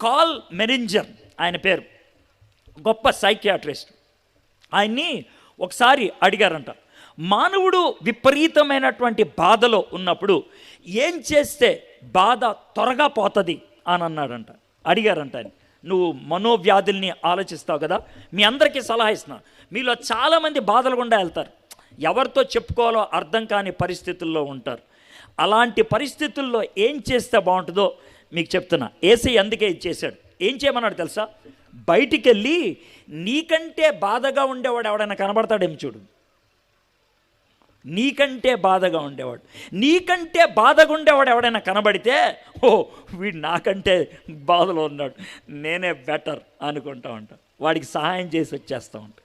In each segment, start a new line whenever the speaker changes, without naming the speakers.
Call మెరింజర్ ఆయన పేరు. గొప్ప సైకియాట్రిస్ట్. ఆయన్ని ఒకసారి అడిగారంట మానవుడు విపరీతమైనటువంటి బాధలో ఉన్నప్పుడు ఏం చేస్తే బాధ త్వరగా పోతుంది? అని అన్నాడంట. అడిగారంట ఆయన నువ్వు మనోవ్యాధుల్ని ఆలోచిస్తావు కదా మీ అందరికీ సలహా ఇస్తున్నా. మీలో చాలామంది బాధలు గుండా వెళ్తారు. ఎవరితో చెప్పుకోవాలో అర్థం కాని పరిస్థితుల్లో ఉంటారు. అలాంటి పరిస్థితుల్లో ఏం చేస్తే బాగుంటుందో మీకు చెప్తున్నా. ఏసీ అందుకే ఇది చేశాడు ఏం చేయమన్నాడు తెలుసా? బయటికి వెళ్ళి నీకంటే బాధగా ఉండేవాడు ఎవడైనా కనబడతాడేమి చూడు. నీకంటే బాధగా ఉండేవాడు. నీకంటే బాధగా ఉండేవాడు ఎవడైనా కనబడితే ఓ వీడు నాకంటే బాధలో ఉన్నాడు. నేనే బెటర్ అనుకుంటా ఉంటా. వాడికి సహాయం చేసి వచ్చేస్తూ ఉంటా.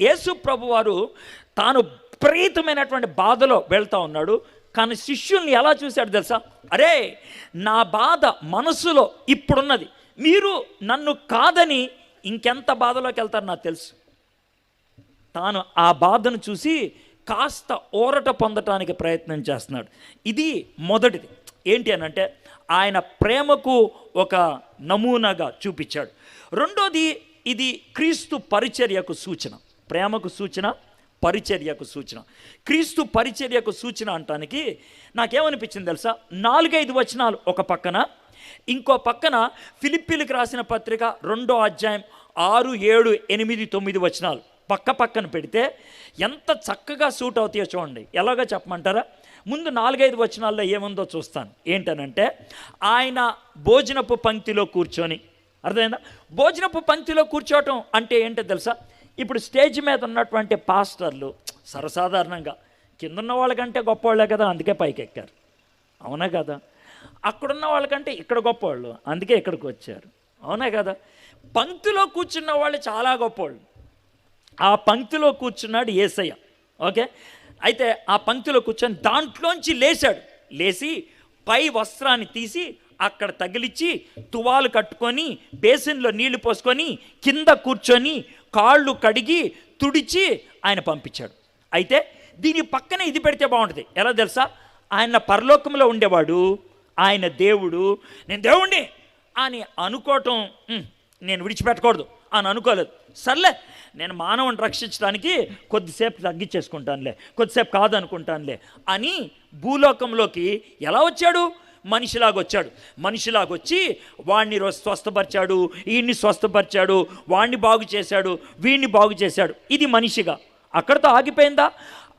యేసు ప్రభువారు తాను విపరీతమైనటువంటి బాధలో వెళ్తూ ఉన్నాడు. కానీ శిష్యుల్ని ఎలా చూశాడు తెలుసా? అరే నా బాధ మనసులో ఇప్పుడున్నది. మీరు నన్ను కాదని ఇంకెంత బాధలోకి వెళ్తారు నాకు తెలుసు. తాను ఆ బాధను చూసి కాస్త ఊరట పొందటానికి ప్రయత్నం చేస్తున్నాడు. ఇది మొదటిది. ఏంటి అని అంటే ఆయన ప్రేమకు ఒక నమూనాగా చూపించాడు. రెండోది ఇది క్రీస్తు పరిచర్యకు సూచన. ప్రేమకు సూచన పరిచర్యకు సూచన. క్రీస్తు పరిచర్యకు సూచన అంటానికి నాకేమనిపించింది తెలుసా? నాలుగైదు వచనాలు ఒక పక్కన ఇంకో పక్కన ఫిలిప్పీలకు రాసిన పత్రిక రెండో అధ్యాయం ఆరు ఏడు ఎనిమిది తొమ్మిది వచనాలు. పక్క పక్కన పెడితే ఎంత చక్కగా సూట్ అవుతాయో చూడండి. ఎలాగో చెప్పమంటారా? ముందు నాలుగైదు వచనాల్లో ఏముందో చూస్తాను. ఏంటనంటే ఆయన భోజనపు పంక్తిలో కూర్చొని అర్థమైందా? భోజనపు పంక్తిలో కూర్చోవటం అంటే ఏంటో తెలుసా? ఇప్పుడు స్టేజ్ మీద ఉన్నటువంటి పాస్టర్లు సర్వసాధారణంగా. కిందున్న వాళ్ళకంటే గొప్పవాళ్ళే కదా అందుకే పైకి ఎక్కారు అవునా కదా? అక్కడున్న వాళ్ళకంటే ఇక్కడ గొప్పవాళ్ళు అందుకే ఇక్కడికి వచ్చారు. అవునా కదా? పంక్తిలో కూర్చున్న వాళ్ళు చాలా గొప్పవాళ్ళు ఆ పంక్తిలో కూర్చున్నాడు ఏసయ్య. ఓకే? అయితే ఆ పంక్తిలో కూర్చొని దాంట్లోంచి లేచాడు. లేచి పై వస్త్రాన్ని తీసి అక్కడ తగిలిచ్చి తువాలు కట్టుకొని బేసిన్లో నీళ్ళు పోసుకొని కింద కూర్చొని కాళ్ళు కడిగి తుడిచి ఆయన పంపించాడు. అయితే దీని పక్కన ఇది పెడితే బాగుంటుంది. ఎలా తెలుసా? ఆయన పరలోకంలో ఉండేవాడు ఆయన దేవుడు నేను దేవుణ్ణి అని అనుకోవటం నేను విడిచిపెట్టకూడదు అని అనుకోలేదు. సర్లే నేను మానవుని రక్షించడానికి కొద్దిసేపు తగ్గించేసుకుంటానులే కొద్దిసేపు కాదనుకుంటానులే అని భూలోకంలోకి ఎలా వచ్చాడు? మనిషిలాగొచ్చాడు. మనిషిలాగొచ్చి మనిషిలాగా వచ్చి వాడిని రో- స్వస్థపరిచాడు. వీడిని స్వస్థపరిచాడు. వాడిని బాగు చేశాడు. వీడిని బాగు చేశాడు. ఇది మనిషిగా. అక్కడతో ఆగిపోయిందా?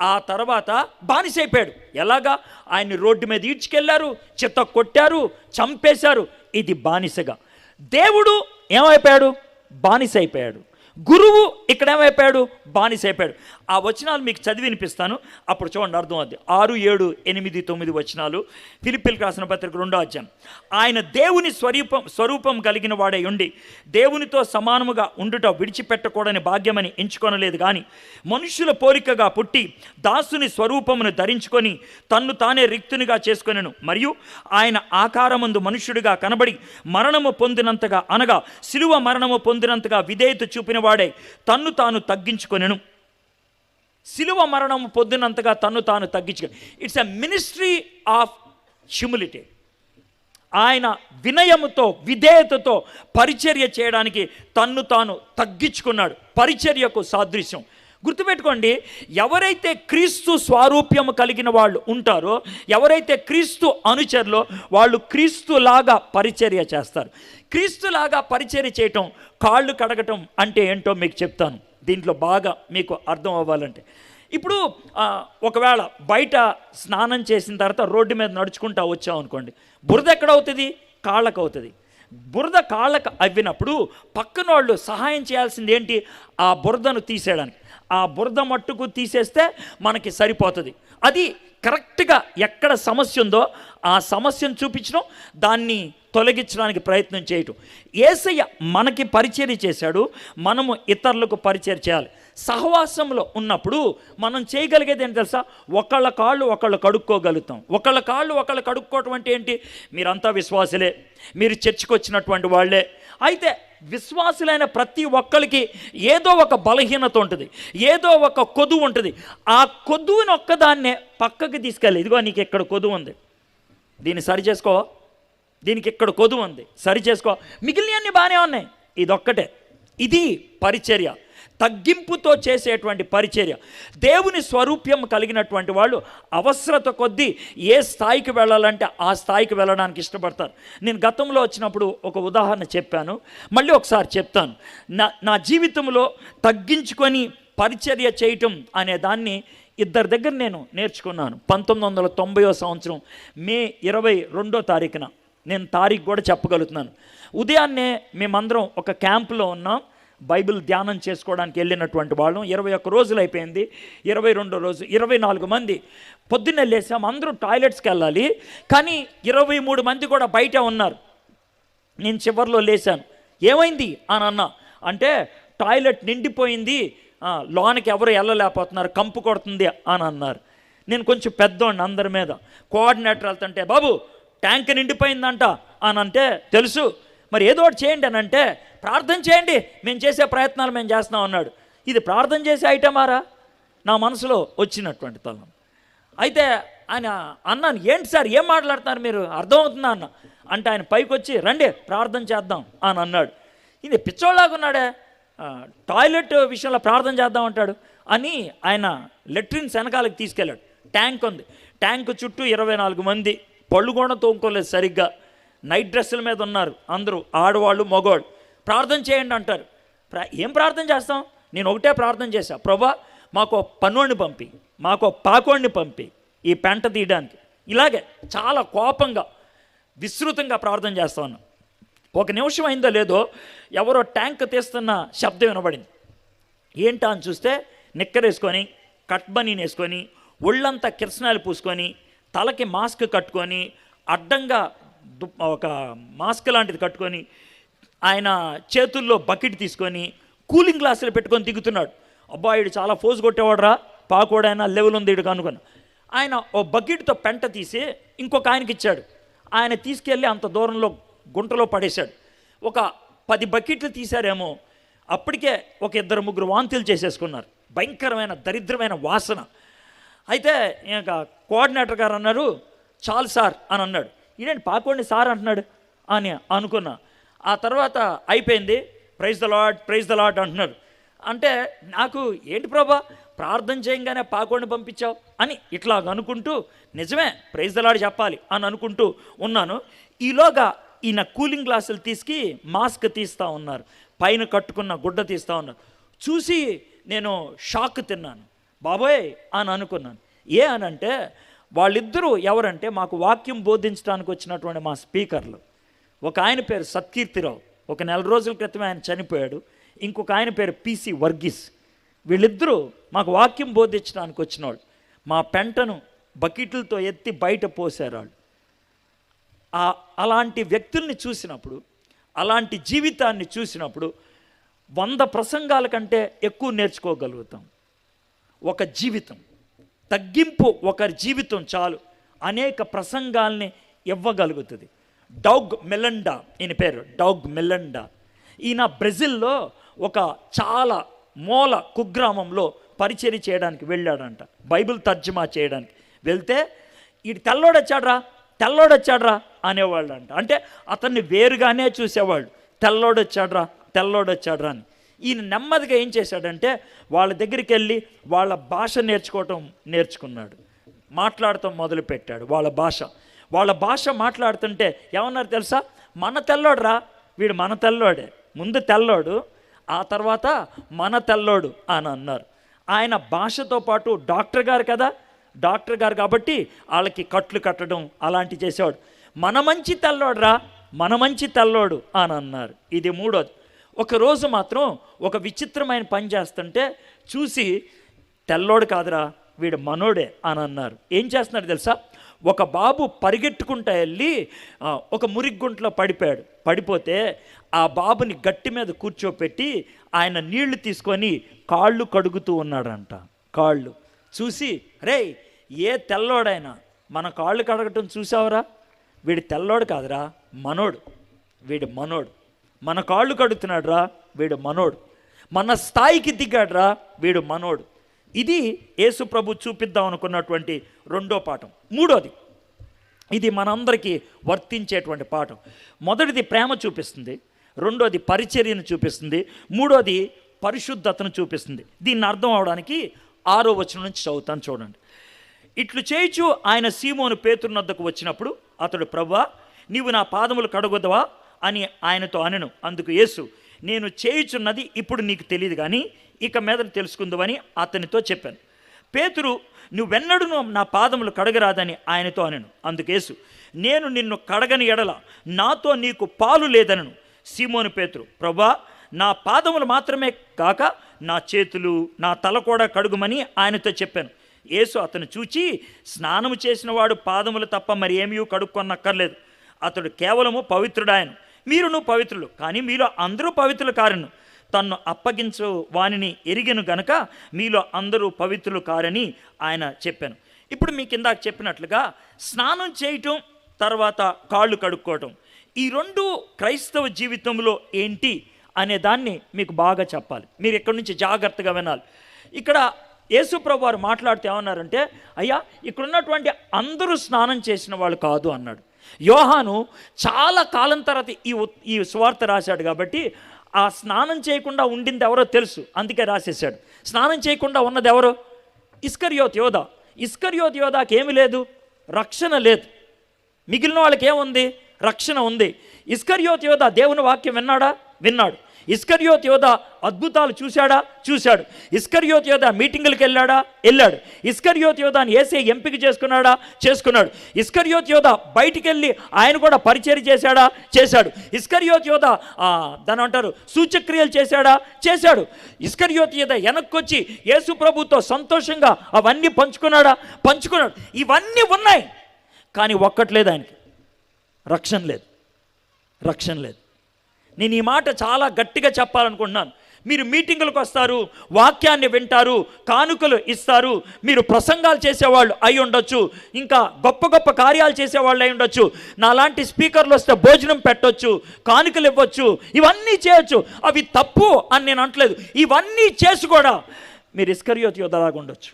ఆ తర్వాత బానిసైపోయాడు. ఎలాగా? ఆయన్ని రోడ్డు మీద ఈడ్చుకెళ్ళారు. చెత్త కొట్టారు. చంపేశారు. ఇది బానిసగా. దేవుడు ఏమైపోయాడు? బానిస అయిపోయాడు గురువు ఇక్కడ ఏమైపోయాడు? బానిస అయిపోయాడు ఆ వచనాలు మీకు చదివి వినిపిస్తాను. అప్పుడు చూడండి అర్థం అది. ఆరు ఏడు ఎనిమిది తొమ్మిది వచనాలు. ఫిలిపిల్కి రాసిన పత్రిక రెండో అధ్యాయం. ఆయన దేవుని స్వరూపం స్వరూపం కలిగిన వాడే ఉండి దేవునితో సమానముగా ఉండుట విడిచిపెట్టకూడని భాగ్యమని ఎంచుకొనలేదు కానీ మనుషుల పోలికగా పుట్టి దాసుని స్వరూపమును ధరించుకొని తన్ను తానే రిక్తునిగా చేసుకొనెను. మరియు ఆయన ఆకారమందు మనుష్యుడిగా కనబడి మరణము పొందినంతగా అనగా శిలువ మరణము పొందినంతగా విధేయత చూపినవాడే తన్ను తాను తగ్గించుకొనెను. శిలువ మరణం పొద్దునంతగా తన్ను తాను తగ్గించుకొని it's a ministry of humility ఆయన వినయముతో విధేయతతో పరిచర్య చేయడానికి తన్ను తాను తగ్గించుకున్నాడు. పరిచర్యకు సాదృశ్యం. గుర్తుపెట్టుకోండి ఎవరైతే క్రీస్తు స్వారూప్యము కలిగిన వాళ్ళు ఉంటారో ఎవరైతే క్రీస్తు అనుచరులో వాళ్ళు క్రీస్తులాగా పరిచర్య చేస్తారు. క్రీస్తులాగా పరిచర్య చేయటం కాళ్ళు కడగటం అంటే ఏంటో మీకు చెప్తాను. దీంట్లో బాగా మీకు అర్థం అవ్వాలంటే. ఇప్పుడు ఒకవేళ బయట స్నానం చేసిన తర్వాత రోడ్డు మీద నడుచుకుంటా వచ్చాం అనుకోండి బురద ఎక్కడ అవుతుంది కాళ్ళకు అవుతుంది బురద కాళ్ళకు అవ్వినప్పుడు పక్కన వాళ్ళు సహాయం చేయాల్సింది ఏంటి? ఆ బురదను తీసేయడానికి. ఆ బురద మట్టుకు తీసేస్తే మనకి సరిపోతుంది. అది కరెక్ట్గా ఎక్కడ సమస్య ఉందో ఆ సమస్యను చూపించడం దాన్ని తొలగించడానికి ప్రయత్నం చేయటం. ఏసయ్య మనకి పరిచర్య చేశాడు మనము ఇతరులకు పరిచయం చేయాలి. సహవాసంలో ఉన్నప్పుడు మనం చేయగలిగేది ఏంటి తెలుసా? ఒకళ్ళ కాళ్ళు ఒకళ్ళు కడుక్కోగలుగుతాం. ఒకళ్ళ కాళ్ళు ఒకళ్ళు కడుక్కోవటం అంటే ఏంటి? మీరంతా విశ్వాసులే. మీరు చర్చకు వచ్చినటువంటి వాళ్ళే. అయితే విశ్వాసులైన ప్రతి ఒక్కరికి ఏదో ఒక బలహీనత ఉంటుంది ఏదో ఒక కొదువు ఉంటుంది. ఆ కొదువుని ఒక్కదాన్నే పక్కకి తీసుకెళ్ళి ఇదిగో నీకు ఇక్కడ కొదువు ఉంది. దీన్ని సరి చేసుకో. దీనికి ఇక్కడ కొదువు ఉంది. సరి చేసుకో. మిగిలినవన్నీ బాగానే ఉన్నాయి. ఇదొక్కటే. ఇది పరిచర్య. తగ్గింపుతో చేసేటువంటి పరిచర్య. దేవుని స్వరూప్యం కలిగినటువంటి వాళ్ళు అవసరత కొద్దీ ఏ స్థాయికి వెళ్ళాలంటే ఆ స్థాయికి వెళ్ళడానికి ఇష్టపడతారు. నేను గతంలో వచ్చినప్పుడు ఒక ఉదాహరణ చెప్పాను. మళ్ళీ ఒకసారి చెప్తాను. నా నా జీవితంలో తగ్గించుకొని పరిచర్య చేయటం అనే దాన్ని ఇద్దరి దగ్గర నేను నేర్చుకున్నాను. పంతొమ్మిది వందల తొంభైవ సంవత్సరం మే ఇరవై రెండో తారీఖున. నేను తారీఖు కూడా చెప్పగలుగుతున్నాను. ఉదయాన్నే మేమందరం ఒక క్యాంపులో ఉన్నాం. బైబిల్ ధ్యానం చేసుకోవడానికి వెళ్ళినటువంటి వాళ్ళం ఇరవై ఒక్క రోజులు అయిపోయింది. ఇరవై రెండో రోజు ఇరవై నాలుగు మంది పొద్దున్నే లేసాం అందరూ టాయిలెట్స్కి వెళ్ళాలి. కానీ ఇరవై మూడు మంది కూడా బయట ఉన్నారు. నేను చివరిలో లేశాను ఏమైంది అని అన్నా. అంటే టాయిలెట్ నిండిపోయింది. లోనికి ఎవరు వెళ్ళలేకపోతున్నారు కంపు కొడుతుంది అని అన్నారు. నేను కొంచెం పెద్దోండి అందరి మీద. కోఆర్డినేటర్ వెళ్తుంటే బాబు ట్యాంక్ నిండిపోయిందంట అని అంటే తెలుసు. మరి ఏదో ఒకటి చేయండి అని అంటే ప్రార్థన చేయండి మేము చేసే ప్రయత్నాలు మేము చేస్తున్నాం అన్నాడు. ఇది ప్రార్థన చేసే ఐటమారా నా మనసులో వచ్చినటువంటి తలం అయితే ఆయన అన్నాను ఏంటి సార్ ఏం మాట్లాడుతున్నారు మీరు? అర్థమవుతుందా? అన్న. అంటే ఆయన పైకి వచ్చి రండి ప్రార్థన చేద్దాం అని అన్నాడు. ఇది పిచ్చోళ్ళలాగా ఉన్నాడే. టాయిలెట్ విషయంలో ప్రార్థన చేద్దాం అంటాడు. అని ఆయన లెట్రిన్స్ వెనకాలకి తీసుకెళ్ళాడు. ట్యాంక్ ఉంది. ట్యాంక్ చుట్టూ ఇరవై నాలుగు మంది. పళ్ళు కూడా తోముకోలేదు సరిగ్గా. నైట్ డ్రెస్సుల మీద ఉన్నారు అందరూ. ఆడవాళ్ళు మగవాళ్ళు. ప్రార్థన చేయండి అంటారు. ఏం ప్రార్థన చేస్తాం? నేను ఒకటే ప్రార్థన చేశా. ప్రభా మాకు పన్నోడిని పంపి మాకు పాకోడిని పంపి ఈ పెంట తీయడానికి. ఇలాగే చాలా కోపంగా విస్తృతంగా ప్రార్థన చేస్తాను. ఒక నిమిషం అయిందో లేదో ఎవరో ట్యాంక్ తీస్తున్న శబ్దం వినబడింది. ఏంటా అని చూస్తే నిక్కరేసుకొని కట్బనీని వేసుకొని ఒళ్ళంతా కిరసనాలు పూసుకొని తలకి మాస్క్ కట్టుకొని అడ్డంగా ఒక మాస్క్ లాంటిది కట్టుకొని ఆయన చేతుల్లో బకెట్ తీసుకొని కూలింగ్ గ్లాసులు పెట్టుకొని దిగుతున్నాడు. అబ్బాయిడు చాలా ఫోజ్ కొట్టేవాడురా పాకోడైనా లెవెల్ ఉంది ఇడు కనుకొని. ఆయన ఓ బకెట్తో పెంట తీసి ఇంకొక ఆయనకి ఇచ్చాడు. ఆయన తీసుకెళ్ళి అంత దూరంలో గుంటలో పడేశాడు. ఒక పది బకెట్లు తీశారేమో అప్పటికే ఒక ఇద్దరు ముగ్గురు వాంతులు చేసేసుకున్నారు. భయంకరమైన దరిద్రమైన వాసన. అయితే ఇంకా కోఆర్డినేటర్ గారు అన్నారు చాలు సార్ అని అన్నాడు. ఇదేంటి పాకోండి సార్ అంటున్నాడు అని అనుకున్నా. ఆ తర్వాత అయిపోయింది. Praise the Lord praise the Lord అంటున్నారు. అంటే నాకు ఏంటి ప్రభా? ప్రార్థన చేయంగానే పాకోడిని పంపించావు అని ఇట్లా అనుకుంటూ నిజమే ప్రైజ్ ద లాడ్ చెప్పాలి అని అనుకుంటూ ఉన్నాను. ఈలోగా ఈయన కూలింగ్ గ్లాసులు తీసుకి మాస్క్ తీస్తూ ఉన్నారు. పైన కట్టుకున్న గుడ్డ తీస్తూ ఉన్నారు. చూసి నేను షాక్ తిన్నాను. బాబోయ్ అని అనుకున్నాను. ఏ అని అంటే వాళ్ళిద్దరూ ఎవరంటే మాకు వాక్యం బోధించడానికి వచ్చినటువంటి మా స్పీకర్లు. ఒక ఆయన పేరు సత్కీర్తిరావు. ఒక నెల రోజుల క్రితమే ఆయన చనిపోయాడు. ఇంకొక ఆయన పేరు పిసి వర్గీస్. వీళ్ళిద్దరూ మాకు వాక్యం బోధించడానికి వచ్చిన వాళ్ళు మా పెంటను బకెట్లతో ఎత్తి బయట పోసారు వాళ్ళు అలాంటి వ్యక్తుల్ని చూసినప్పుడు అలాంటి జీవితాన్ని చూసినప్పుడు వంద ప్రసంగాల కంటే ఎక్కువ నేర్చుకోగలుగుతాం. ఒక జీవితం. తగ్గింపు ఒకరి జీవితం చాలు. అనేక ప్రసంగాల్ని ఇవ్వగలుగుతుంది. డౌగ్ మెలండా ఈయన పేరు డౌగ్ మెలండా. ఈయన బ్రెజిల్లో ఒక చాలా మూల కుగ్రామంలో పరిచయం చేయడానికి వెళ్ళాడంట బైబిల్ తర్జుమా చేయడానికి. వెళ్తే ఈ తెల్లోడొచ్చాడ్రా తెల్లోడొచ్చాడ్రా అనేవాళ్ళు అంట అంటే అతన్ని వేరుగానే చూసేవాళ్ళు తెల్లోడొచ్చాడ్రా తెల్లోడొచ్చాడ్రా అని. ఈయన నెమ్మదిగా ఏం చేశాడంటే వాళ్ళ దగ్గరికి వెళ్ళి వాళ్ళ భాష నేర్చుకోవటం నేర్చుకున్నాడు. మాట్లాడటం మొదలుపెట్టాడు వాళ్ళ భాష. వాళ్ళ భాష మాట్లాడుతుంటే ఏమన్నారు తెలుసా? మన తెల్లోడురా. వీడు మన తెల్లోడే. ముందు తెల్లోడు ఆ తర్వాత మన తెల్లోడు అని అన్నారు. ఆయన భాషతో పాటు డాక్టర్ గారు కదా? డాక్టర్ గారు కాబట్టి వాళ్ళకి కట్లు కట్టడం అలాంటి చేసేవాడు. మన మంచి తెల్లోడురా మన మంచి తెల్లోడు అని అన్నారు. ఇది మూడోది. ఒకరోజు మాత్రం ఒక విచిత్రమైన పని చేస్తుంటే చూసి తెల్లోడు కాదురా వీడు మనోడే అని అన్నారు. ఏం చేస్తున్నాడు తెలుసా? ఒక బాబు పరిగెట్టుకుంటా వెళ్ళి ఒక మురిగ్గుంట్లో పడిపోయాడు. పడిపోతే ఆ బాబుని గట్టి మీద కూర్చోపెట్టి ఆయన నీళ్ళు తీసుకొని కాళ్ళు కడుగుతూ ఉన్నాడంట. కాళ్ళు. చూసి రే ఏ తెల్లోడైనా మన కాళ్ళు కడగటం చూసావురా? వీడి తెల్లోడు కాదురా మనోడు. వీడు మనోడు. మన కాళ్ళు కడుగుతున్నాడు రా వీడు మనోడు. మన స్థాయికి దిగాడు రా వీడు మనోడు. ఇది యేసు ప్రభు చూపిద్దాం అనుకున్నటువంటి రెండో పాఠం. మూడోది ఇది మనందరికీ వర్తించేటువంటి పాఠం. మొదటిది ప్రేమ చూపిస్తుంది రెండోది పరిచర్యను చూపిస్తుంది మూడోది పరిశుద్ధతను చూపిస్తుంది. దీన్ని అర్థం అవడానికి ఆరో వచనం నుంచి చదువుతాను చూడండి. ఇట్లు చేయుచు ఆయన సీమోను పేతురునద్దకు వచ్చినప్పుడు అతడు ప్రవ్వా నీవు నా పాదములు కడగొద్దవా అని ఆయనతో అనను. అందుకు యేసు నేను చేయుచున్నది ఇప్పుడు నీకు తెలియదు కానీ ఇక మీద తెలుసుకుందామని అతనితో చెప్పాను. పేతురు నువ్వెన్నడూ నా పాదములు కడగరాదని ఆయనతో అనెను. అందుకేసు నేను నిన్ను కడగని ఎడల నాతో నీకు పాలు లేదనను. సీమోను పేతురు ప్రభా నా పాదములు మాత్రమే కాక నా చేతులు నా తల కూడా కడుగుమని ఆయనతో చెప్పాను. యేసు అతను చూచి స్నానము చేసిన వాడు పాదములు తప్ప మరి ఏమీ కడుక్కొనక్కర్లేదు. అతడు కేవలము పవిత్రుడాయను. మీరును పవిత్రులు కానీ మీరు అందరూ పవిత్రులు కారను. తన్ను అప్పగించు వానిని ఎరిగను గనక మీలో అందరూ పవిత్రులు కారని ఆయన చెప్పాను. ఇప్పుడు మీకు ఇందాక చెప్పినట్లుగా స్నానం చేయటం తర్వాత కాళ్ళు కడుక్కోవటం. ఈ రెండు క్రైస్తవ జీవితంలో ఏంటి అనే దాన్ని మీకు బాగా చెప్పాలి. మీరు ఇక్కడి నుంచి జాగ్రత్తగా వినాలి. ఇక్కడ యేసుప్రభు వారు మాట్లాడుతూ ఏమన్నారంటే అయ్యా ఇక్కడ ఉన్నటువంటి అందరూ స్నానం చేసిన వాళ్ళు కాదు అన్నాడు. యోహాను చాలా కాలం తర్వాత ఈ ఈ స్వార్థ రాశాడు కాబట్టి ఆ స్నానం చేయకుండా ఉండింది ఎవరో తెలుసు. అందుకే రాసేసాడు స్నానం చేయకుండా ఉన్నది ఎవరు? ఇస్కర్యోత్ యోధ. ఇస్కర్యోత్ యోధాకి ఏమి లేదు. రక్షణ లేదు. మిగిలిన వాళ్ళకి ఏముంది? రక్షణ ఉంది. ఇస్కర్యోత్ యోధ దేవుని వాక్యం విన్నాడా? విన్నాడు. ఇస్కర్యోత్ యోధ అద్భుతాలు చూశాడా? చూశాడు. ఇస్కర్యోత్ యోధ మీటింగులకు వెళ్ళాడా? వెళ్ళాడు. ఇస్కర్యోత్ యోధాని ఏసే ఎంపిక చేసుకున్నాడా? చేసుకున్నాడు. ఇస్కర్యోత్ యోధ బయటికి వెళ్ళి ఆయన కూడా పరిచయం చేశాడా? చేశాడు. ఇస్కర్యోత్ యోధ దాని అంటారు సూచక్రియలు చేశాడా? చేశాడు. ఇస్కర్యోత్ యోధ వెనక్కొచ్చి యేసు ప్రభుతో సంతోషంగా అవన్నీ పంచుకున్నాడా? పంచుకున్నాడు. ఇవన్నీ ఉన్నాయి. కానీ ఒక్కట్లేదు ఆయనకి. రక్షణ లేదు. రక్షణ లేదు. నేను ఈ మాట చాలా గట్టిగా చెప్పాలనుకుంటున్నాను. మీరు మీటింగులకు వస్తారు వాక్యాన్ని వింటారు కానుకలు ఇస్తారు మీరు ప్రసంగాలు చేసేవాళ్ళు అయి ఉండొచ్చు ఇంకా గొప్ప గొప్ప కార్యాలు చేసేవాళ్ళు అయి ఉండొచ్చు నాలాంటి స్పీకర్లు వస్తే భోజనం పెట్టొచ్చు కానుకలు ఇవ్వచ్చు ఇవన్నీ చేయొచ్చు. అవి తప్పు అని నేను అంటలేదు ఇవన్నీ చేసి కూడా మీరు ఇస్కరియోత్ యోధలాగా ఉండొచ్చు.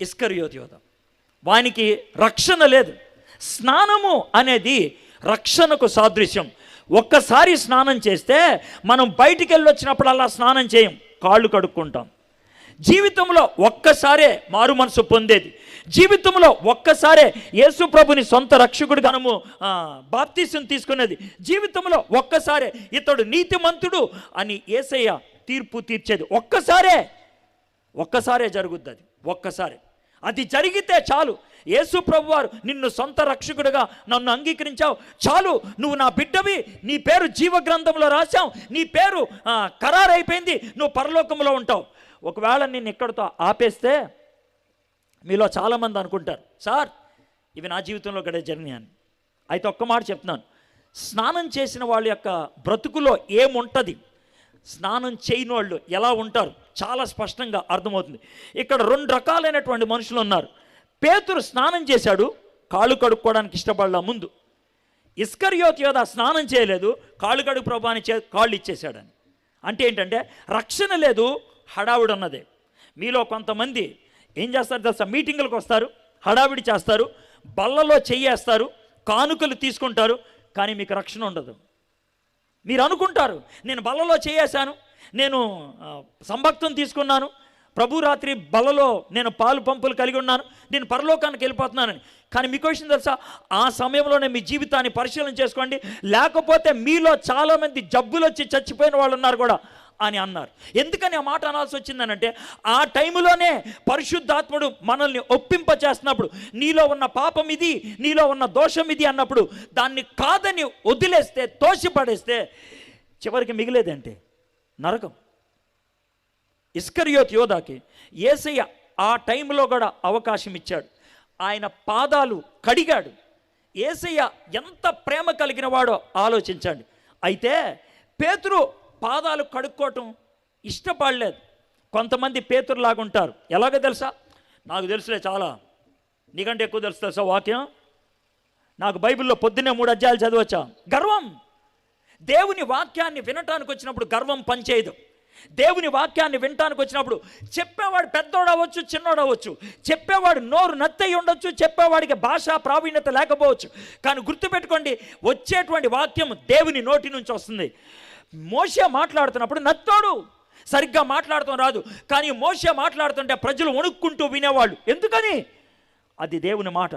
ఇస్కర్యోతి యోధ. వానికి రక్షణ లేదు. స్నానము అనేది రక్షణకు సాదృశ్యం. ఒక్కసారి స్నానం చేస్తే మనం బయటికి వెళ్ళి వచ్చినప్పుడల్లా స్నానం చేయం. కాళ్ళు కడుక్కుంటాం. జీవితంలో ఒక్కసారే మారు మనసు పొందేది. జీవితంలో ఒక్కసారే యేసు ప్రభుని సొంత రక్షకుడు గనము బాప్తీసం తీసుకునేది జీవితంలో ఒక్కసారే ఇతడు నీతిమంతుడు అని ఏసయ్య తీర్పు తీర్చేది. ఒక్కసారే ఒక్కసారే జరుగుద్ది అది ఒక్కసారి. అది జరిగితే చాలు. యేసు ప్రభు వారు నిన్ను సొంత రక్షకుడిగా నన్ను అంగీకరించావు. చాలు నువ్వు నా బిడ్డవి. నీ పేరు జీవ గ్రంథంలో రాశావు. నీ పేరు ఖరారైపోయింది. నువ్వు పరలోకంలో ఉంటావు. ఒకవేళ నేను ఇక్కడితో ఆపేస్తే మీలో చాలామంది అనుకుంటారు సార్ ఇవి నా జీవితంలో గడే జర్నీ అని. అయితే ఒక్క మాట చెప్తున్నాను. స్నానం చేసిన వాళ్ళ యొక్క బ్రతుకులో ఏముంటుంది? స్నానం చేయని వాళ్ళు ఎలా ఉంటారు? చాలా స్పష్టంగా అర్థమవుతుంది. ఇక్కడ రెండు రకాలైనటువంటి మనుషులు ఉన్నారు. పేతురు స్నానం చేశాడు కాళ్ళు కడుక్కోవడానికి ఇష్టపడలా ముందు. ఇస్కర్యోత్ యోధ స్నానం చేయలేదు కాళ్ళు కడుగు ప్రభాని చే కాళ్ళు ఇచ్చేశాడని. అంటే ఏంటంటే రక్షణ లేదు హడావుడు ఉన్నదే. మీలో కొంతమంది ఏం చేస్తారు తెలుసా? మీటింగులకు వస్తారు హడావిడి చేస్తారు బల్లలో చెయ్యేస్తారు కానుకలు తీసుకుంటారు కానీ మీకు రక్షణ ఉండదు. మీరు అనుకుంటారు నేను బల్లలో చేయేశాను నేను సంభక్తం తీసుకున్నాను ప్రభు రాత్రి బలలో నేను పాలు పంపులు కలిగి ఉన్నాను. నేను పరలోకానికి వెళ్ళిపోతున్నానని. కానీ మీకు వచ్చింది తెలుసా? ఆ సమయంలోనే మీ జీవితాన్ని పరిశీలన చేసుకోండి. లేకపోతే మీలో చాలామంది జబ్బులు వచ్చి చచ్చిపోయిన వాళ్ళు ఉన్నారు కూడా అని అన్నారు. ఎందుకని ఆ మాట అనాల్సి వచ్చిందనంటే ఆ టైంలోనే పరిశుద్ధాత్ముడు మనల్ని ఒప్పింప చేస్తున్నప్పుడు నీలో ఉన్న పాపం ఇది నీలో ఉన్న దోషం ఇది అన్నప్పుడు దాన్ని కాదని వదిలేస్తే తోసిపడేస్తే చివరికి మిగిలేదంటే నరకం. ఇస్కరియోత్ యోధాకి ఏసయ్య ఆ టైంలో కూడా అవకాశం ఇచ్చాడు. ఆయన పాదాలు కడిగాడు. ఏసయ్య ఎంత ప్రేమ కలిగిన వాడో ఆలోచించండి. అయితే పేతురు పాదాలు కడుక్కోవటం ఇష్టపడలేదు. కొంతమంది పేతురులాగా ఉంటారు ఎలాగో తెలుసా? నాకు తెలుసులే చాలా. నీకంటే ఎక్కువ తెలుసు తెలుసా వాక్యం? నాకు బైబిల్లో పొద్దున్నే మూడు అధ్యాయాలు చదవచ్చా? గర్వం. దేవుని వాక్యాన్ని వినటానికి వచ్చినప్పుడు గర్వం పనిచేయదు. దేవుని వాక్యాన్ని వినటానికి వచ్చినప్పుడు చెప్పేవాడు పెద్దోడు అవ్వచ్చు చిన్నోడు అవ్వచ్చు. చెప్పేవాడు నోరు నత్తయి ఉండొచ్చు చెప్పేవాడికి భాషా ప్రావీణ్యత లేకపోవచ్చు. కానీ గుర్తుపెట్టుకోండి వచ్చేటువంటి వాక్యం దేవుని నోటి నుంచి వస్తుంది. మోసే మాట్లాడుతున్నప్పుడు నత్తోడు సరిగ్గా మాట్లాడటం రాదు. కానీ మోసే మాట్లాడుతుంటే ప్రజలు వణుక్కుంటూ వినేవాళ్ళు. ఎందుకని? అది దేవుని మాట.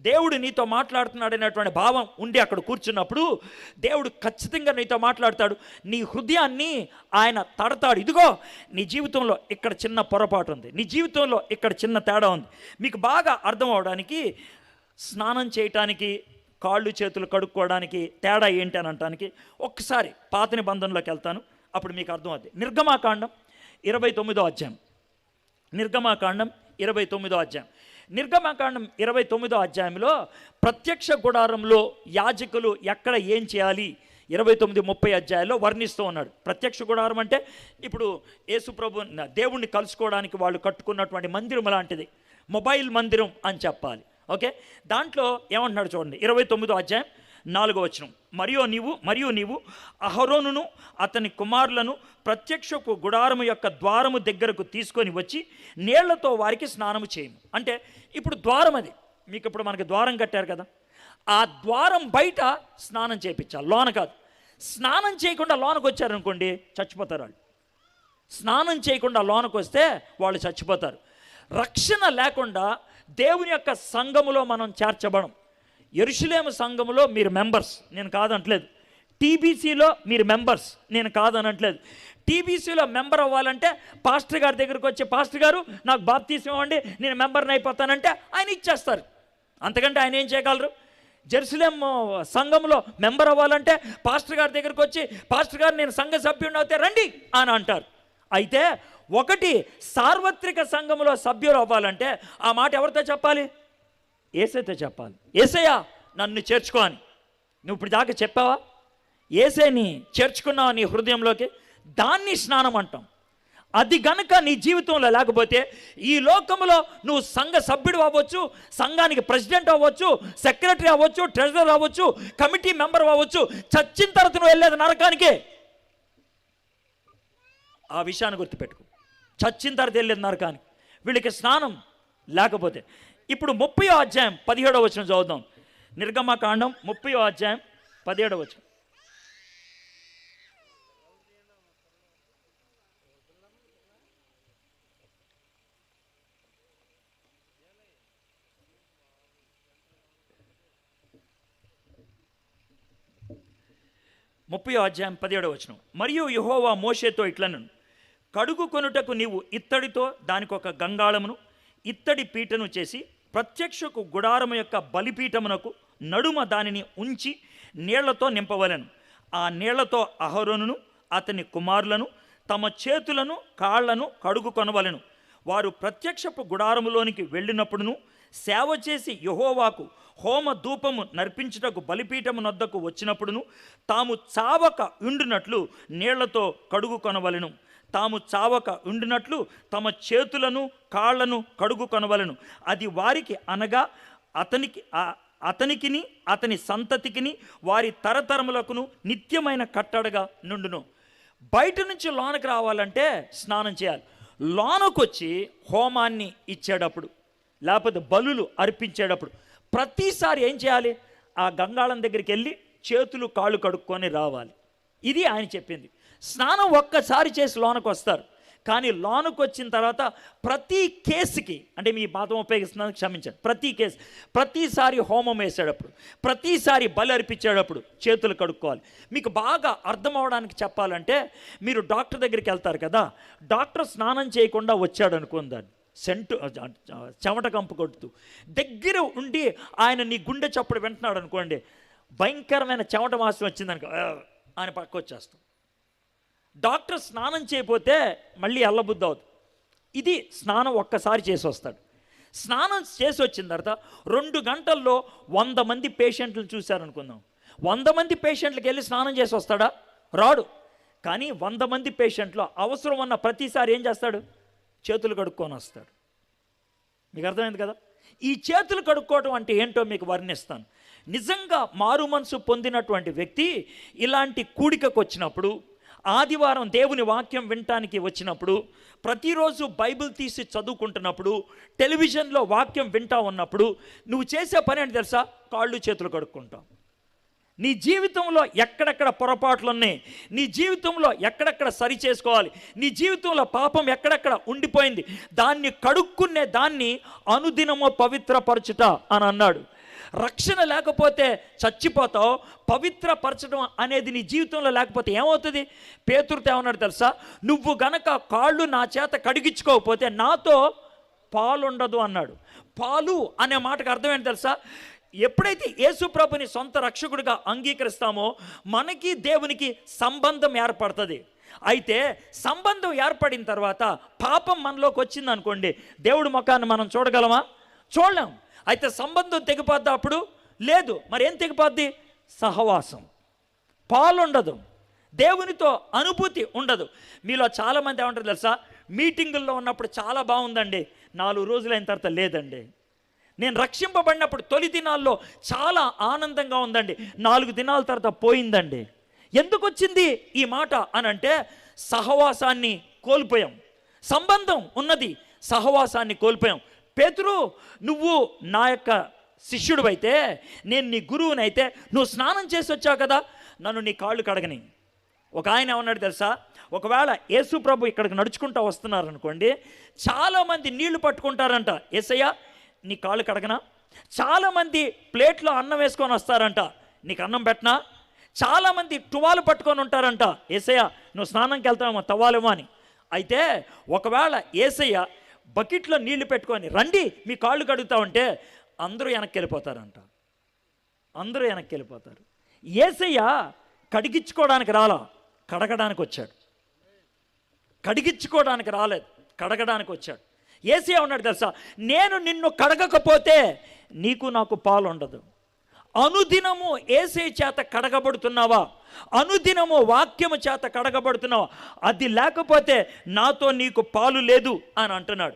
దేవుడు నీతో మాట్లాడుతున్నాడు అనేటువంటి భావం ఉండి అక్కడ కూర్చున్నప్పుడు దేవుడు ఖచ్చితంగా నీతో మాట్లాడతాడు. నీ హృదయాన్ని ఆయన తడతాడు. ఇదిగో నీ జీవితంలో ఇక్కడ చిన్న పొరపాటు ఉంది. నీ జీవితంలో ఇక్కడ చిన్న తేడా ఉంది. మీకు బాగా అర్థం అవడానికి స్నానం చేయటానికి కాళ్ళు చేతులు కడుక్కోవడానికి తేడా ఏంటి అని అనటానికి ఒక్కసారి పాత నిబంధనలోకి వెళ్తాను. అప్పుడు మీకు అర్థం అవుతుంది నిర్గమాకాండం ఇరవై తొమ్మిదో అధ్యాయం. నిర్గమాకాండం ఇరవై తొమ్మిదో అధ్యాయం. నిర్గమాకాండం ఇరవై తొమ్మిదో అధ్యాయంలో ప్రత్యక్ష గుడారంలో యాజకులు ఎక్కడ ఏం చేయాలి? ఇరవై తొమ్మిది ముప్పై అధ్యాయంలో వర్ణిస్తూ ఉన్నాడు. ప్రత్యక్ష గుడారం అంటే ఇప్పుడు యేసుప్రభు దేవుణ్ణి కలుసుకోవడానికి వాళ్ళు కట్టుకున్నటువంటి మందిరం లాంటిది. మొబైల్ మందిరం అని చెప్పాలి. ఓకే? దాంట్లో ఏమంటున్నాడు చూడండి. ఇరవై తొమ్మిదో అధ్యాయం నాలుగో వచనం. మరియు నీవు మరియు నీవు అహరోనును అతని కుమారులను ప్రత్యక్షపు గుడారము యొక్క ద్వారము దగ్గరకు తీసుకొని వచ్చి నీళ్ళతో వారికి స్నానము చేయము అంటే ఇప్పుడు ద్వారం అది. మీకు ఇప్పుడు మనకి ద్వారం కట్టారు కదా. ఆ ద్వారం బయట స్నానం చేయించాలి. లోన కాదు. స్నానం చేయకుండా లోనకు వచ్చారనుకోండి చచ్చిపోతారు వాళ్ళు. స్నానం చేయకుండా లోనకు వస్తే వాళ్ళు చచ్చిపోతారు. రక్షణ లేకుండా దేవుని యొక్క సంఘములో మనం చేర్చబడం. ఎరుషులేమ సంఘంలో మీరు మెంబర్స్ నేను కాదంటలేదు. టీబీసీలో మీరు మెంబర్స్ నేను కాదనట్లేదు. టీబీసీలో మెంబర్ అవ్వాలంటే పాస్టర్ గారి దగ్గరికి వచ్చి పాస్టర్ గారు నాకు బాప్తీసం ఇవ్వండి నేను మెంబర్ని అయిపోతానంటే ఆయన ఇచ్చేస్తారు. అంతకంటే ఆయన ఏం చేయగలరు? జెరూసలేం సంఘంలో మెంబర్ అవ్వాలంటే పాస్టర్ గారి దగ్గరికి వచ్చి పాస్టర్ గారు నేను సంఘ సభ్యుడిని అవుతే రండి అని అంటారు. అయితే ఒకటి సార్వత్రిక సంఘంలో సభ్యులు అవ్వాలంటే ఆ మాట ఎవరితో చెప్పాలి? ఏసైతే చెప్పాలి. ఏసయ్యా నన్ను చేర్చుకో అని. నువ్వు ఇప్పుడు దాకా చెప్పావా? ఏసైని చేర్చుకున్నావా నీ హృదయంలోకి? దాన్ని స్నానం అంటాం. అది గనక నీ జీవితంలో లేకపోతే ఈ లోకంలో నువ్వు సంఘ సభ్యుడు అవ్వచ్చు సంఘానికి ప్రెసిడెంట్ అవ్వచ్చు సెక్రటరీ అవ్వచ్చు ట్రెజరర్ అవ్వచ్చు కమిటీ మెంబర్ అవ్వచ్చు చచ్చిన తర్వాత నువ్వు వెళ్ళేది నరకానికే. ఆ విషయాన్ని గుర్తుపెట్టుకో. చచ్చిన తర్వాత వెళ్ళేది నరకానికి. వీళ్ళకి స్నానం లేకపోతే ఇప్పుడు ముప్పయో అధ్యాయం పదిహేడవ వచనం చదువుదాం. నిర్గమకాండం ముప్పయో అధ్యాయం పదిహేడవ వచనం. ముప్పై అధ్యాయం పదిహేడవ వచనం. మరియు యహోవా మోషేతో ఇట్లను కడుగు కొనుటకు నీవు ఇత్తడితో దానికి ఒక గంగాళమును ఇత్తడి పీటను చేసి ప్రత్యక్షకు గుడారము యొక్క బలిపీఠమునకు నడుమ దానిని ఉంచి నీళ్ళతో నింపవలెను. ఆ నీళ్ళతో అహరోనును అతని కుమారులను తమ చేతులను కాళ్ళను కడుగు కొనవలెను. వారు ప్రత్యక్షపు గుడారములోనికి వెళ్ళినప్పుడును సేవ చేసి యహోవాకు హోమ ధూపము నర్పించుటకు బలిపీఠము నొద్దకు వచ్చినప్పుడును తాము చావక ఉండునట్లు నీళ్ళతో కడుగు కొనవలెను. తాము చావక ఉండినట్లు తమ చేతులను కాళ్ళను కడుగు కొనవలను. అది వారికి అనగా అతనికి అతనికిని అతని సంతతికిని వారి తరతరములకును నిత్యమైన కట్టడగా నుండును. బయట నుంచి లోనకి రావాలంటే స్నానం చేయాలి. లోనకొచ్చి హోమాన్ని ఇచ్చేటప్పుడు లేకపోతే బలులు అర్పించేటప్పుడు ప్రతిసారి ఏం చేయాలి? ఆ గంగాళం దగ్గరికి వెళ్ళి చేతులు కాళ్ళు కడుక్కొని రావాలి. ఇది ఆయన చెప్పింది. స్నానం ఒక్కసారి చేసి లోనకు వస్తారు. కానీ లోనకు వచ్చిన తర్వాత ప్రతి కేసుకి అంటే మీ పాతం ఉపయోగిస్తున్నాను క్షమించండి ప్రతి కేసు ప్రతిసారి హోమం వేసేటప్పుడు ప్రతిసారి బలి అర్పించేటప్పుడు చేతులు కడుక్కోవాలి. మీకు బాగా అర్థం అవడానికి చెప్పాలంటే మీరు డాక్టర్ దగ్గరికి వెళ్తారు కదా డాక్టర్ స్నానం చేయకుండా వచ్చాడు అనుకుందాన్ని సెంటు చెమట కంపు కొడుతూ దగ్గర ఉండి ఆయన నీ గుండె చప్పుడు వింటున్నాడు అనుకోండి భయంకరమైన చెమట మాసం వచ్చిందనుకో ఆయన పక్క వచ్చేస్తాం డాక్టర్ స్నానం చేయకపోతే మళ్ళీ ఎల్లబుద్ధి అవుతుంది ఇది స్నానం ఒక్కసారి చేసి వస్తాడు. స్నానం చేసి వచ్చిన తర్వాత రెండు గంటల్లో వంద మంది పేషెంట్లను చూశారనుకుందాం. వంద మంది పేషెంట్లకు వెళ్ళి స్నానం చేసి వస్తాడా? రాడు. కానీ వంద మంది పేషెంట్లో అవసరం ఉన్న ప్రతిసారి ఏం చేస్తాడు? చేతులు కడుక్కొని వస్తాడు. మీకు అర్థమైంది కదా? ఈ చేతులు కడుక్కోవడం అంటే ఏంటో మీకు వర్ణిస్తాను. నిజంగా మారు మనసు పొందినటువంటి వ్యక్తి ఇలాంటి కూడికకు వచ్చినప్పుడు ఆదివారం దేవుని వాక్యం వినటానికి వచ్చినప్పుడు ప్రతిరోజు బైబిల్ తీసి చదువుకుంటున్నప్పుడు టెలివిజన్లో వాక్యం వింటా ఉన్నప్పుడు నువ్వు చేసే పని ఏంటి తెలుసా? కాళ్ళు చేతులు కడుక్కుంటావు. నీ జీవితంలో ఎక్కడెక్కడ పొరపాట్లు ఉన్నాయి నీ జీవితంలో ఎక్కడెక్కడ సరి చేసుకోవాలి నీ జీవితంలో పాపం ఎక్కడెక్కడ ఉండిపోయింది దాన్ని కడుక్కునే దాన్ని అనుదినము పవిత్రపరచుట అని అన్నాడు. రక్షణ లేకపోతే చచ్చిపోతావు పవిత్రపరచడం అనేది నీ జీవితంలో లేకపోతే ఏమవుతుంది? పేతురుతో ఏమన్నాడు తెలుసా? నువ్వు గనక కాళ్ళు నా చేత కడిగించుకోకపోతే నాతో పాలుండదు అన్నాడు. పాలు అనే మాటకు అర్థం ఏంటి తెలుసా? ఎప్పుడైతే యేసుప్రభుని సొంత రక్షకుడిగా అంగీకరిస్తామో మనకి దేవునికి సంబంధం ఏర్పడుతుంది. అయితే సంబంధం ఏర్పడిన తర్వాత పాపం మనలోకి వచ్చింది అనుకోండి దేవుడి ముఖాన్ని మనం చూడగలమా? చూడలేం. అయితే సంబంధం తెగిపోద్దా అప్పుడు? లేదు. మరి ఏం తెగిపోద్ది? సహవాసం. పాలుండదు. దేవునితో అనుభూతి ఉండదు. మీలో చాలామంది ఏమంటారు తెలుసా? మీటింగుల్లో ఉన్నప్పుడు చాలా బాగుందండి. నాలుగు రోజులైన తర్వాత లేదండి. నేను రక్షింపబడినప్పుడు తొలి దినాల్లో చాలా ఆనందంగా ఉందండి. నాలుగు దినాల తర్వాత పోయిందండి. ఎందుకు వచ్చింది ఈ మాట అని అంటే సహవాసాన్ని కోల్పోయాం. సంబంధం ఉన్నది. సహవాసాన్ని కోల్పోయాం. పేతురు నువ్వు నా యొక్క శిష్యుడివైతే నేను నీ గురువునైతే నువ్వు స్నానం చేసి వచ్చావు కదా నన్ను నీ కాళ్ళు కడగని. ఒక ఆయన ఏమన్నాడు తెలుసా? ఒకవేళ యేసు ప్రభు ఇక్కడికి నడుచుకుంటూ వస్తున్నారనుకోండి చాలామంది నీళ్ళు పట్టుకుంటారంట. ఏసయ్య నీ కాళ్ళు కడగనా? చాలామంది ప్లేట్లో అన్నం వేసుకొని వస్తారంట. నీకు అన్నం పెట్టనా? చాలామంది టువాలు పట్టుకొని ఉంటారంట. ఏసయ్య నువ్వు స్నానంకి వెళ్తావేమో తవ్వాలేమో అని. అయితే ఒకవేళ ఏసయ్య బకెట్లో నీళ్ళు పెట్టుకొని రండి మీ కాళ్ళు కడుగుతా ఉంటే అందరూ వెనక్కి వెళ్ళిపోతారంట అందరూ వెనక్కి వెళ్ళిపోతారు ఏసయ్య కడిగించుకోవడానికి రాలా కడగడానికి వచ్చాడు. కడిగించుకోవడానికి రాలేదు కడగడానికి వచ్చాడు. ఏసీ ఉన్నాడు తెలుసా? నేను నిన్ను కడగకపోతే నీకు నాకు పాలు ఉండదు. అనుదినము ఏసే చేత కడగబడుతున్నావా? అనుదినము వాక్యము చేత కడగబడుతున్నావా? అది లేకపోతే నాతో నీకు పాలు లేదు అని అంటున్నాడు.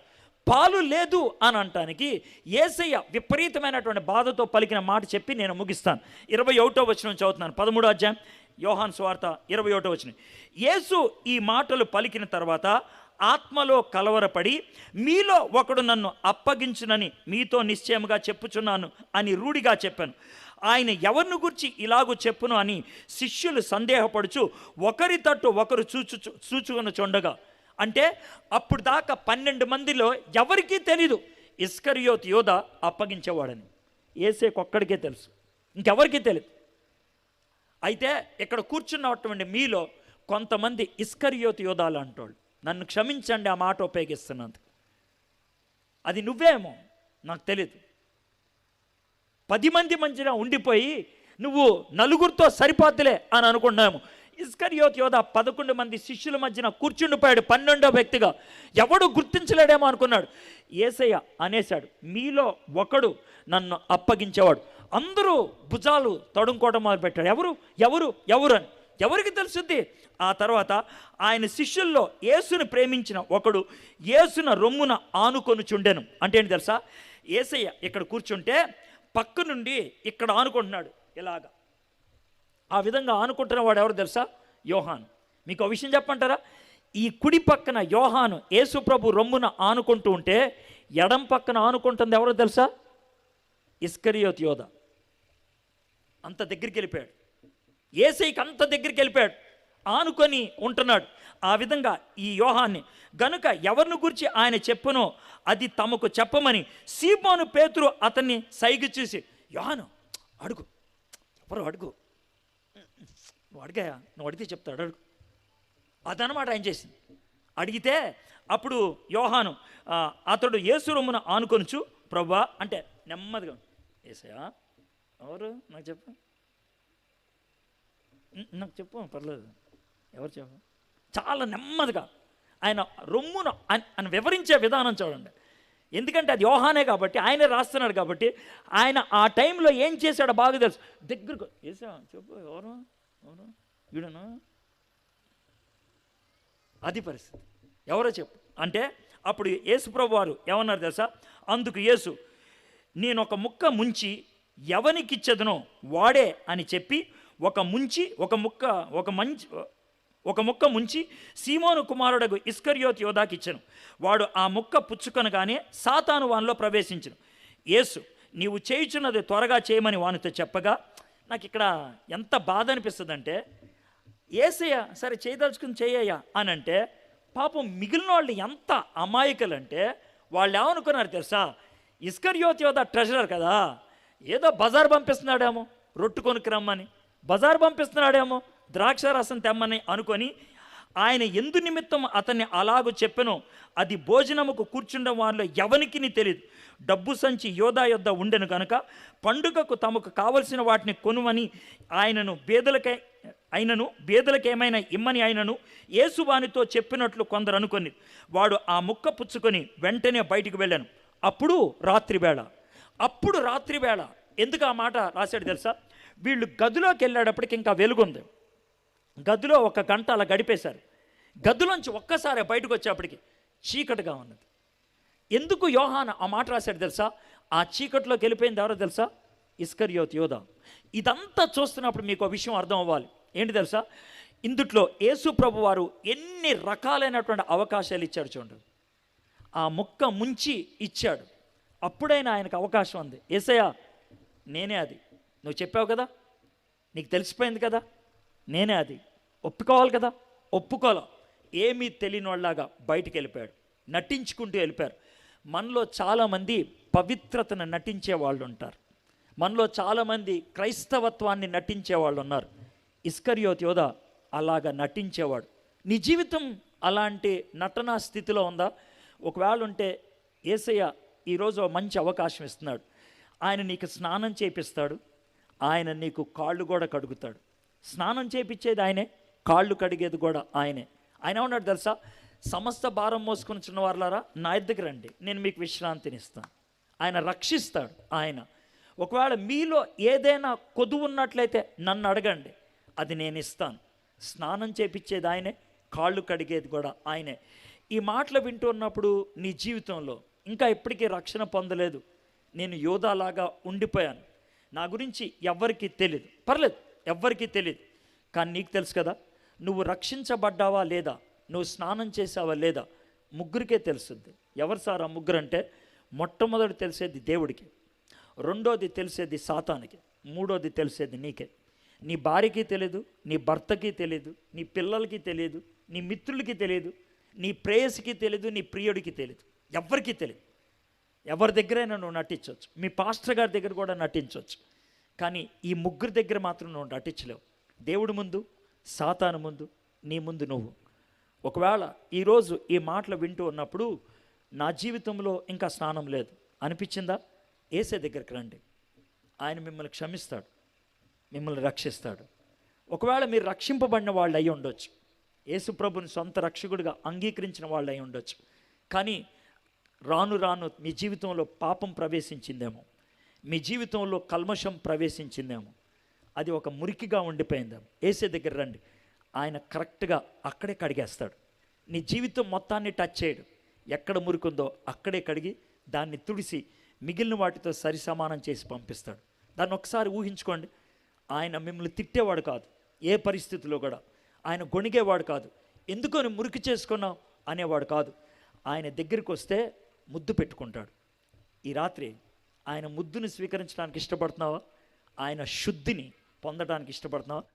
పాలు లేదు అని అంటానికి ఏసయ్య విపరీతమైనటువంటి బాధతో పలికిన మాట చెప్పి నేను ముగిస్తాను. ఇరవై ఒకటో వచనం చదువుతున్నాను. పదమూడో అధ్యాయం యోహాన్ స్వార్త ఇరవై ఒకటో వచనం. యేసు ఈ మాటలు పలికిన తర్వాత ఆత్మలో కలవరపడి మీలో ఒకడు నన్ను అప్పగించునని మీతో నిశ్చయముగా చెప్పుచున్నాను అని రూఢిగా చెప్పాను. ఆయన ఎవరిని గురించి ఇలాగూ చెప్పును అని శిష్యులు సందేహపడుచు ఒకరి తట్టు ఒకరు చూచు చూచుకుని చూడగా. అంటే అప్పుడు దాకా పన్నెండు మందిలో ఎవరికీ తెలీదు. ఇస్కరియోత్ యోధ అప్పగించేవాడని. ఏసేకొక్కడికే తెలుసు. ఇంకెవరికీ తెలియదు అయితే ఇక్కడ కూర్చున్నటువంటి మీలో కొంతమంది ఇస్కరియోత్ యోధాలు అంటోళ్ళు. నన్ను క్షమించండి ఆ మాట ఉపయోగిస్తున్నది అది నువ్వేమో నాకు తెలియదు పది మంది మధ్యన ఉండిపోయి నువ్వు నలుగురితో సరిపోద్దులే అని అనుకున్నాము. ఇస్కర్ యోత్ యోధ పదకొండు మంది శిష్యుల మధ్యన కూర్చుండిపోయాడు పన్నెండో వ్యక్తిగా. ఎవడు గుర్తించలేడేమో అనుకున్నాడు. ఏసయ్య అనేశాడు మీలో ఒకడు నన్ను అప్పగించేవాడు. అందరూ భుజాలు తడుముకోవడం మొదలుపెట్టాడు ఎవరు? ఎవరు? ఎవరు? అని. ఎవరికి తెలుసుద్ది? ఆ తర్వాత ఆయన శిష్యుల్లో యేసును ప్రేమించిన ఒకడు యేసున రొమ్మున ఆనుకొని చుండెను అంటే ఏంటి తెలుసా? ఏసయ్య ఇక్కడ కూర్చుంటే పక్క నుండి ఇక్కడ ఆనుకుంటున్నాడు. ఇలాగా. ఆ విధంగా ఆనుకుంటున్న వాడు ఎవరు తెలుసా? యోహాన్. మీకు ఒక విషయం చెప్పంటారా ఈ కుడి పక్కన యోహాను యేసు ప్రభు రొమ్మున ఆనుకుంటూ ఉంటే ఎడం పక్కన ఆనుకుంటుంది ఎవరో తెలుసా? ఇస్కరియోత్ యోధ. అంత దగ్గరికి వెళ్ళిపోయాడు. ఏసైకి అంత దగ్గరికి వెళ్ళిపోయాడు ఆనుకొని ఉంటున్నాడు. ఆ విధంగా ఈ యోహాన్ని గనుక ఎవరిని గురించి ఆయన చెప్పనో అది తమకు చెప్పమని సీమోను పేతురు అతన్ని సైగ చూసి యోహాను అడుగు. ఎవరు అడుగు? నువ్వు అడిగాయా నువ్వు అడిగితే చెప్తాడు అడుగు. అదనమాట ఆయన చేసింది. అడిగితే అప్పుడు యోహాను అతడు యేసురొమ్మున ఆనుకొనుచు ప్రభా అంటే నెమ్మదిగా ఏసయా ఎవరు? నాకు చెప్పు. నాకు చెప్పు పర్లేదు. ఎవరు చెప్పు? చాలా నెమ్మదిగా ఆయన రొమ్మున ఆయన అని వివరించే విధానం చూడండి. ఎందుకంటే అది యోహానే కాబట్టి ఆయనే రాస్తున్నాడు కాబట్టి ఆయన ఆ టైంలో ఏం చేశాడో బాగా తెలుసు. దగ్గరకు వేసా చెప్పు ఎవరు? ఎవరు? వీడను అది పరిస్థితి. ఎవరో చెప్పు. అంటే అప్పుడు యేసుప్రభు వారు ఏమన్నారు తెలుసా? అందుకు యేసు నేను ఒక ముక్క ముంచి ఎవనికిచ్చదనో వాడే అని చెప్పి ఒక ముంచి ఒక ముక్క ఒక మంచి ఒక ముక్క ముంచి సీమోను కుమారుడకు ఇస్కర్యోత్ యోధాకి ఇచ్చను. వాడు ఆ ముక్క పుచ్చుకొనగానే సాతాను వానిలో ప్రవేశించను. యేసు నీవు చేయుచున్నది త్వరగా చేయమని వానితో చెప్పగా నాకు ఇక్కడ ఎంత బాధ అనిపిస్తుందంటే ఏసయ్య సరే చేయదలుచుకుని చేయయ్యా అని అంటే పాపం మిగిలిన వాళ్ళు ఎంత అమాయకులంటే వాళ్ళు ఏమనుకున్నారు తెలుసా? ఇస్కర్యోత్ యోధ ట్రెజరర్ కదా ఏదో బజార్ పంపిస్తున్నాడేమో రొట్టు కొనుక్కు రమ్మని. బజార్ పంపిస్తున్నాడేమో ద్రాక్షారసం తెమ్మని అనుకొని ఆయన ఎందు నిమిత్తం అతన్ని అలాగూ చెప్పెను అది భోజనముకు కూర్చుండడం వారిలో ఎవనికి తెలియదు డబ్బు సంచి యోధా యొద్ద ఉండెను కనుక పండుగకు తమకు కావలసిన వాటిని కొనుమని ఆయనను బేదలకై అయినను బేదలకేమైనా ఇమ్మని ఆయనను యేసువానితో చెప్పినట్లు కొందరు అనుకొని వాడు ఆ ముక్క పుచ్చుకొని వెంటనే బయటికి వెళ్ళాను. అప్పుడు రాత్రివేళ అప్పుడు రాత్రివేళ ఎందుకు ఆ మాట రాశాడు తెలుసా? వీళ్ళు గదిలోకి వెళ్ళేటప్పటికి ఇంకా వెలుగుంది. గదిలో ఒక గంట అలా గడిపేశారు. గదిలోంచి ఒక్కసారి బయటకు వచ్చేప్పటికి చీకటిగా ఉన్నది. ఎందుకు యోహాన ఆ మాట రాశాడు తెలుసా? ఆ చీకటిలోకి వెళ్ళిపోయింది ఎవరో తెలుసా? ఇస్కర్యోత్ యోధ ఇదంతా చూస్తున్నప్పుడు మీకు ఒక విషయం అర్థం అవ్వాలి. ఏంటి తెలుసా? ఇందుట్లో యేసు ప్రభు వారు ఎన్ని రకాలైనటువంటి అవకాశాలు ఇచ్చాడు చూడండి. ఆ ముక్క ముంచి ఇచ్చాడు. అప్పుడైనా ఆయనకు అవకాశం ఉంది. ఏసయ్యా నేనే అది. నువ్వు చెప్పావు కదా? నీకు తెలిసిపోయింది కదా? నేనే అది. ఒప్పుకోవాలి కదా? ఒప్పుకోవాలి ఏమీ తెలియని వాళ్ళలాగా బయటికి వెళ్ళిపోయాడు. నటించుకుంటూ వెళ్ళిపోయారు. మనలో చాలామంది పవిత్రతను నటించే వాళ్ళు ఉంటారు. మనలో చాలామంది క్రైస్తవత్వాన్ని నటించే వాళ్ళు ఉన్నారు. ఇస్కర్యోత్ యోధ అలాగా నటించేవాడు. నీ జీవితం అలాంటి నటనా స్థితిలో ఉందా? ఒకవేళ ఉంటే ఏసయ్య ఈరోజు మంచి అవకాశం ఇస్తున్నాడు. ఆయన నీకు స్నానం చేపిస్తాడు. ఆయన నీకు కాళ్ళు కూడా కడుగుతాడు. స్నానం చేపించేది ఆయనే కాళ్ళు కడిగేది కూడా ఆయనే. ఆయన ఏమన్నాడు తెలుసా? సమస్త భారం మోసుకొని చిన్న వారులారా నా దగ్గర రండి నేను మీకు విశ్రాంతిని ఇస్తాను. ఆయన రక్షిస్తాడు ఆయన. ఒకవేళ మీలో ఏదైనా కొదువు ఉన్నట్లయితే నన్ను అడగండి అది నేను ఇస్తాను. స్నానం చేపించేది ఆయనే కాళ్ళు కడిగేది కూడా ఆయనే. ఈ మాటలు వింటూ ఉన్నప్పుడు నీ జీవితంలో ఇంకా ఎప్పటికీ రక్షణ పొందలేదు. నేను యోధాలాగా ఉండిపోయాను. నా గురించి ఎవ్వరికీ తెలియదు పర్లేదు ఎవ్వరికీ తెలియదు కానీ నీకు తెలుసు కదా నువ్వు రక్షించబడ్డావా లేదా నువ్వు స్నానం చేసావా లేదా ముగ్గురికే తెలుస్తుంది ఎవరు సార్ ఆ ముగ్గురు అంటే మొట్టమొదటి తెలిసేది దేవుడికి. రెండోది తెలిసేది సాతానికి. మూడోది తెలిసేది నీకే. నీ భార్యకి తెలియదు నీ భర్తకి తెలియదు నీ పిల్లలకి తెలియదు నీ మిత్రులకి తెలియదు నీ ప్రేయసికి తెలియదు నీ ప్రియుడికి తెలియదు ఎవ్వరికీ తెలియదు ఎవరి దగ్గరైనా నువ్వు నటించవచ్చు. మీ పాస్టర్ గారి దగ్గర కూడా నటించవచ్చు. కానీ ఈ ముగ్గురు దగ్గర మాత్రం నువ్వు నటించలేవు. దేవుడి ముందు సాతాను ముందు నీ ముందు నువ్వు. ఒకవేళ ఈరోజు ఈ మాటలు వింటూ ఉన్నప్పుడు నా జీవితంలో ఇంకా స్నానం లేదు. అనిపించిందా? ఏసే దగ్గరికి రండి. ఆయన మిమ్మల్ని క్షమిస్తాడు. మిమ్మల్ని రక్షిస్తాడు. ఒకవేళ మీరు రక్షింపబడిన వాళ్ళు అయి ఉండొచ్చు. యేసుప్రభుని సొంత రక్షకుడిగా అంగీకరించిన వాళ్ళు అయి ఉండొచ్చు. కానీ రాను రాను మీ జీవితంలో పాపం ప్రవేశించిందేమో. మీ జీవితంలో కల్మషం ప్రవేశించిందేమో. అది ఒక మురికిగా ఉండిపోయిందేమో ఏసే దగ్గర రండి. ఆయన కరెక్ట్గా అక్కడే కడిగేస్తాడు. నీ జీవితం మొత్తాన్ని టచ్ చేయడు. ఎక్కడ మురికుందో అక్కడే కడిగి దాన్ని తుడిసి మిగిలిన వాటితో సరి సమానం చేసి పంపిస్తాడు. దాన్ని ఒకసారి ఊహించుకోండి. ఆయన మిమ్మల్ని తిట్టేవాడు కాదు. ఏ పరిస్థితిలో కూడా. ఆయన గొణిగేవాడు కాదు. ఎందుకని మురికి చేసుకున్నావు అనేవాడు కాదు. ఆయన దగ్గరికి వస్తే ముద్దు పెట్టుకుంటాడు. ఈ రాత్రి ఆయన ముద్దుని స్వీకరించడానికి ఇష్టపడుతున్నావా? ఆయన శుద్ధిని పొందడానికి ఇష్టపడుతున్నావా?